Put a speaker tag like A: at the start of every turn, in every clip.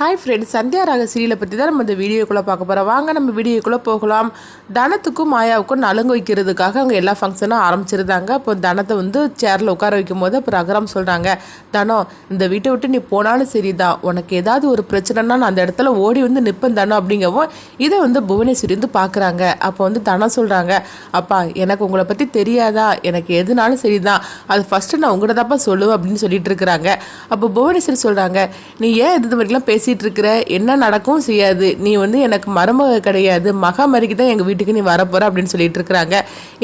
A: Hi friends Sandhya ராக சீரியலை பற்றி தான் நம்ம இந்த வீடியோக்குள்ளே பார்க்க போகிறோம் வாங்க நம்ம வீடியோக்குள்ளே போகலாம். தனத்துக்கும் மாயாவுக்கும் நலுங்கு வைக்கிறதுக்காக அவங்க எல்லா ஃபங்க்ஷனும் ஆரம்பிச்சிருந்தாங்க. அப்போ தனத்தை வந்து சேரில் உட்கார வைக்கும் போது அப்புறம் அகரம் சொல்கிறாங்க தனம் இந்த வீட்டை விட்டு நீ போனாலும் சரிதான் உனக்கு ஏதாவது ஒரு பிரச்சனைனா நான் அந்த இடத்துல ஓடி வந்து நிற்பேன் தனம் அப்படிங்கவும் இதை வந்து புவனேஸ்வரி வந்து பார்க்குறாங்க. அப்போ வந்து தனம் சொல்கிறாங்க அப்பா எனக்கு உங்களை பற்றி தெரியாதா? எனக்கு எதுனாலும் சரிதான். அது ஃபஸ்ட்டு நான் உங்கள்கிட்ட தான்ப்பா சொல்லுவேன் அப்படின்னு சொல்லிட்டு இருக்கிறாங்க. அப்போ புவனேஸ்வரி சொல்கிறாங்க நீ ஏன் இது வரைக்கும் பேசிகிட்டு இருக்கிற என்ன நடக்கும் செய்யாது. நீ வந்து எனக்கு மருமக கிடையாது. மகாமரிக்கு தான் எங்கள் வீட்டுக்கு நீ வரப்போற அப்படின்னு சொல்லிட்டு இருக்கிறாங்க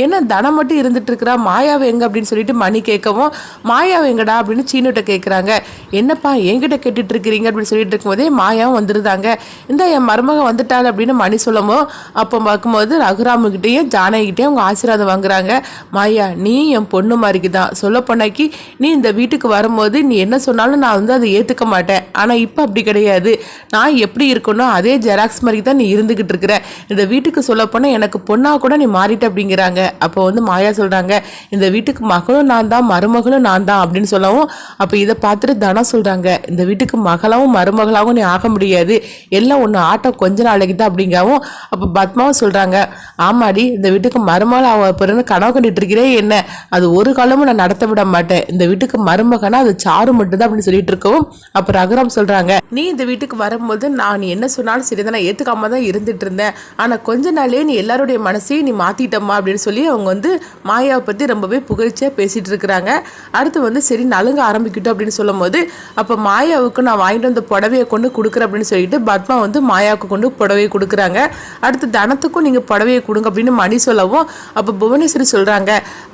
A: என்ன தனம் மட்டும் இருந்துட்டு இருக்கிறா மாயாவை எங்க அப்படின்னு சொல்லிட்டு மணி கேட்கவும் மாயாவை எங்கடா அப்படின்னு சீனுகிட்ட கேட்குறாங்க. என்னப்பா என்கிட்ட கேட்டுட்டு இருக்கிறீங்க அப்படின்னு சொல்லிட்டு இருக்கும்போதே மாயாவும் வந்துருந்தாங்க இந்த என் மருமக வந்துட்டாள் அப்படின்னு மணி சொல்லவும் அப்போ பார்க்கும்போது ரகுராமுக்கிட்டேயும் ஜானகிட்டேயும் அவங்க ஆசீர்வாதம் வாங்குறாங்க. மாயா நீ என் பொண்ணு மாதிரிக்கு தான். சொல்ல போனாக்கி நீ இந்த வீட்டுக்கு வரும்போது நீ என்ன சொன்னாலும் நான் வந்து அதை ஏற்றுக்க மாட்டேன். ஆனால் இப்போ அப்படி கிடையாது. நான் எப்படி இருக்கணும் அதே ஜெராக்ஸ் மாதிரி தான் நீ இருந்துக்கிட்டு இருக்கிற. இந்த வீட்டுக்கு சொல்ல போனால் எனக்கு பொண்ணாக கூட நீ மாறிட்ட அப்படிங்கிறாங்க. அப்போ வந்து மாயா சொல்கிறாங்க இந்த வீட்டுக்கு மகளும் நான் தான் மருமகளும் நான் தான் அப்படின்னு சொல்லவும் அப்போ இதை பார்த்துட்டு தனம் சொல்கிறாங்க இந்த வீட்டுக்கு மகளாகவும் மருமகளாகவும் நீ ஆக முடியாது. எல்லாம் ஒன்று ஆட்டம் கொஞ்ச நாளைக்கு தான் அப்படிங்கவும் அப்போ பத்மாவும் சொல்கிறாங்க ஆமாடி இந்த வீட்டுக்கு மருமகள் அவ பிறகு கனவு கண்டுட்டு இருக்கிறே என்ன? அது ஒரு காலமும் நான் நடத்த விட மாட்டேன். இந்த வீட்டுக்கு மருமகனா அது சாரு மட்டும்தான் அப்படின்னு சொல்லிட்டு இருக்கவும் அப்போ ரகுராம் சொல்கிறாங்க நீ இந்த வீட்டுக்கு வரும்போது நான் நீ என்ன சொன்னாலும் சரி தான் நான் ஏற்றுக்காம தான் இருந்துட்டு இருந்தேன் ஆனால் கொஞ்ச நாளே நீ எல்லாருடைய மனசையும் நீ மாற்றிட்டம்மா அப்படின்னு சொல்லி அவங்க வந்து மாயாவை பற்றி ரொம்பவே புகழ்ச்சியாக பேசிகிட்டு இருக்கிறாங்க. அடுத்து வந்து சரி நலுங்க ஆரம்பிக்கிட்டோம் அப்படின்னு சொல்லும் போது அப்போ மாயாவுக்கு நான் வாங்கிட்டு வந்த புடவையை கொண்டு கொடுக்குறேன் அப்படின்னு சொல்லிட்டு பத்மா வந்து மாயாவுக்கு கொண்டு புடவையை கொடுக்குறாங்க. அடுத்து தனத்துக்கும் நீங்கள் புடவையை கொடுங்க அப்படின்னு மணி சொல்லவும் அப்போ புவனேஸ்வரி சொல்கிறாங்க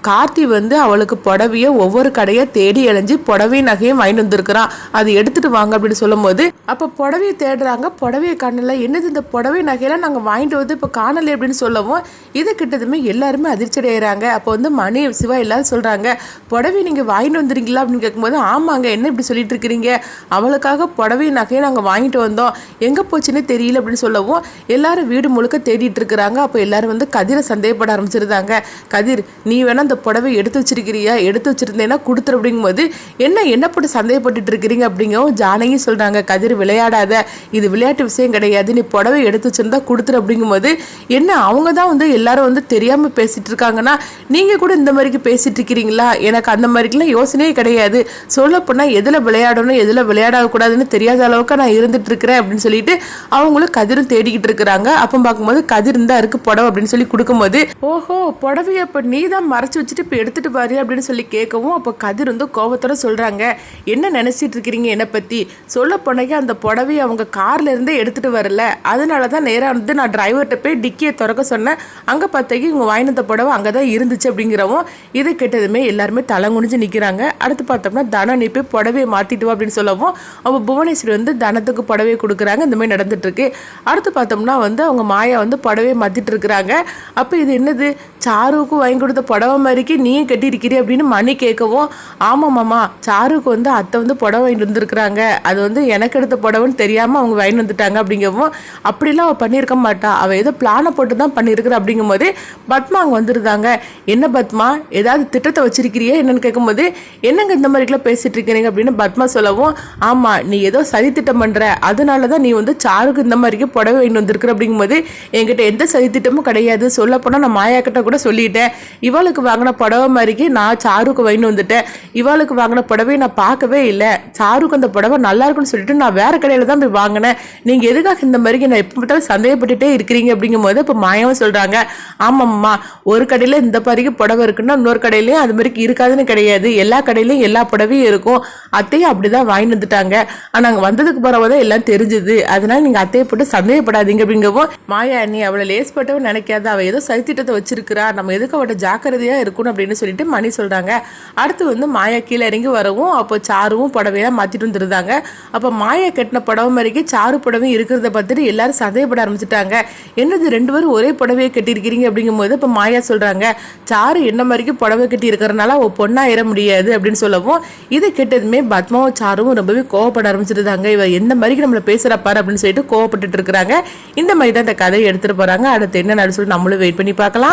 A: கார்த்தி வந்து அவளுக்கு புடவையை ஒவ்வொரு கடையை தேடி இழைஞ்சி புடவை நகையும் வாங்கிட்டு வந்திருக்கிறான். அது எடுத்துட்டு வாங்க அப்படின்னு சொல்லும்போது அப்போ புடவையை தேடுறாங்க. புடவையை காணல என்னது இந்த புடவை நகையெல்லாம் நாங்கள் வாங்கிட்டு வந்து இப்போ காணலை அப்படின்னு சொல்லவும் இது கிட்டதுமே எல்லாருமே அதிர்ச்சி அடைகிறாங்க அப்போ வந்து மணி சிவா எல்லாரும் சொல்கிறாங்க புடவை நீங்கள் வாங்கிட்டு வந்துருங்களா அப்படின்னு கேட்கும்போது ஆமாங்க என்ன இப்படி சொல்லிட்டு இருக்கிறீங்க? அவளுக்காக புடவை நகையை நாங்கள் வாங்கிட்டு வந்தோம். எங்கே போச்சுன்னே தெரியல அப்படின்னு சொல்லவும் எல்லாரும் வீடு முழுக்க தேடிட்டு இருக்கிறாங்க. அப்போ எல்லாரும் வந்து கதிரை சந்தேகப்பட ஆரம்பிச்சிருந்தாங்க. கதிர் நீ வேணா அந்த புடவை எடுத்து வச்சிருக்கிறியா? எடுத்து வச்சிருந்தேன்னா கொடுத்துரு அப்படிங்கும்போது என்ன என்ன போட்டு சந்தேகப்பட்டுட்டு இருக்கிறீங்க? அப்படிங்கவும் ஜானகி சொல்கிறாங்க கதிர் விளையாடாத. இது விளையாட்டு விஷயம் கிடையாது. நீ புடவை எடுத்து வச்சிருந்தா கொடுத்துரு அப்படிங்கும்போது என்ன அவங்க தான் வந்து எல்லாரும் வந்து தெரியாமல் பேசிட்டு இருக்காங்கன்னா நீங்கள் கூட இந்த மாதிரிக்கு பேசிட்டு இருக்கிறீங்களா? எனக்கு அந்த மாதிரிக்கெல்லாம் யோசனையே கிடையாது. சொல்லப்போனா எதுல எதில் விளையாடணும் எதில் விளையாடக்கூடாதுன்னு தெரியாத அளவுக்கு நான் இருந்துட்டு இருக்கிறேன் அப்படின்னு சொல்லிட்டு அவங்களும் கதிரும் தேடிக்கிட்டு இருக்கிறாங்க. அப்போ பார்க்கும்போது கதிர் தான் இருக்கு புடவை அப்படின்னு சொல்லி கொடுக்கும்போது ஓஹோ புடவையை இப்போ நீ தான் மறைச்சு வச்சுட்டு இப்போ எடுத்துகிட்டு பாரு அப்படின்னு சொல்லி கேட்கவும் அப்போ கதிர் வந்து கோபத்தோட சொல்கிறாங்க என்ன நினச்சிட்டு இருக்கிறீங்க என்னை பற்றி சொல்ல போனக்கே அந்த புடவையை அவங்க கார்லேருந்தே இருந்தே வரல. அதனால தான் நேராக வந்து நான் டிரைவர்கிட்ட போய் டிக்கியை திறக்க சொன்னேன். அங்கே பார்த்தாக்கி இவங்க வாங்கினத புடவை அங்கே தான் இருந்துச்சு அப்படிங்கிறவும் இது கெட்டதுமே எல்லாருமே தலை குனிஞ்சு நிற்கிறாங்க அடுத்து பார்த்தோம்னா தனம் நீ போய் புடவையை மாற்றிட்டு வா அப்படின்னு சொல்லவும் அப்போ புவனேஸ்வரி வந்து தனத்துக்கு புடவையை கொடுக்குறாங்க. இந்த மாதிரி நடந்துட்டுருக்கு அடுத்து பார்த்தோம்னா வந்து அவங்க மாயா வந்து புடவையை மாற்றிட்டு இருக்கிறாங்க. அப்போ இது என்னது? சாருவுக்கு வாங்கி கொடுத்த புடவை வரைக்கும் நீயும் கட்டியிருக்கிறீ அப்படின்னு மணி கேட்கவும் ஆமாம் மாமா சாருக்கு வந்து அத்தை வந்து புடவை வாங்கிட்டு வந்திருக்கிறாங்க. அது வந்து எனக்கு எடுத்த புடவைன்னு தெரியாமல் அவங்க வாங்கிட்டு வந்துட்டாங்க அப்படிங்கவும் அப்படிலாம் அவள் பண்ணியிருக்க மாட்டா. அவள் ஏதோ பிளானை போட்டு தான் பண்ணியிருக்கிறா அப்படிங்கும்போது பத்மா அங்கே வந்துருந்தாங்க. என்ன பத்மா? ஏதாவது திட்டத்தை வச்சிருக்கிறியா என்னன்னு கேட்கும்போது என்னங்க இந்த மாதிரிக்கெல்லாம் பேசிட்டு இருக்கிறீங்க? அப்படின்னு பத்மா சொல்லவும் ஆமாம் நீ ஏதோ சதி திட்டம் பண்ணுற அதனால தான் நீ வந்து சாருக்கு இந்த மாதிரிக்கு புடவை வாங்கிட்டு வந்திருக்கிற அப்படிங்கும்போது என்கிட்ட எந்த சதி திட்டமும் கிடையாது சொல்லப்போனால் நான் மாயாக்கிட்ட கூட சொல்லிட்டேன். இவளுக்கு வாங்கின புடவை மாதிரிக்கு நான் சாருக்கு வாங்கிட்டு வந்துட்டேன். இவளுக்கு வாங்கின புடவை நான் பார்க்கவே இல்லை. சாருக்கு அந்த புடவை நல்லா இருக்குன்னு சொல்லிட்டு நான் வேற கடையில் தான் போய் வாங்கினேன். நீங்கள் எதுக்காக இந்த மாதிரிக்கு நான் எப்போ பார்த்தாலும் சந்தேகப்பட்டுட்டே இருக்கிறீங்க அப்படிங்கும்போது இப்போ மாயாவும் சொல்கிறாங்க ஆமாம்மா ஒரு கடையில் இந்த மாதிரிக்கு புடவை இருக்குன்னா இன்னொரு கடையிலையும் அது மாதிரி இருக்காதுன்னு கிடையாது. எல்லா கடையிலையும் எல்லா புடவையும் இருக்கும். அத்தையும் அப்படிதான் வாங்கிட்டு வந்துட்டாங்க. ஆனால் அங்கே வந்ததுக்கு பிறகு தான் எல்லாம் தெரிஞ்சுது. அதனால நீங்கள் அத்தையை போட்டு சந்தேகப்படாதீங்க அப்படிங்கவும் மாயா நீ அவளை லேஸ் பட்டவன் நினைக்காத. அவள் ஏதோ சதித்திட்டத்தை வச்சிருக்கிறா. நம்ம எதுக்கு அவட்ட ஜாக்கிரதையாக இருக்கணும் அப்படின்னு சொல்லிட்டு மணி சொல்கிறாங்க அடுத்து வந்து மாயா கீழே இறங்கி வரவும் அப்போ சாருவும் புடவையெல்லாம் மாற்றிட்டு வந்துருந்தாங்க. அப்போ மாயா கட்டின புடவை மாதிரிக்கு சாரு புடவையும் இருக்கிறத பார்த்துட்டு எல்லாரும் சந்தேகப்பட ஆரம்பிச்சிட்டாங்க. என்னது ரெண்டு பேரும் ஒரே புடவையை கட்டியிருக்கிறீங்க அப்படிங்கும்போது இப்போ மாயா சொல்கிறாங்க சாரு என்ன மாதிரிக்கு புடவை கட்டி இருக்கிறனால அவள் பொண்ணா ஏற முடியாது அப்படின்னு சொல்லவும் இதை கெட்டதுமே பத்மாவும் சாருவும் ரொம்பவே கோவப்பட ஆரம்பிச்சிருந்தாங்க. இவ எந்த மாதிரிக்கு நம்மளை பேசுகிறப்பாரு அப்படின்னு சொல்லிட்டு கோவப்பட்டுட்டு இருக்கிறாங்க. இந்த மாதிரி தான் இந்த கதையை எடுத்துகிட்டு போகிறாங்க அடுத்து என்ன நடந்து சொல்லி நம்மளும் வெயிட் பண்ணி பார்க்கலாம்.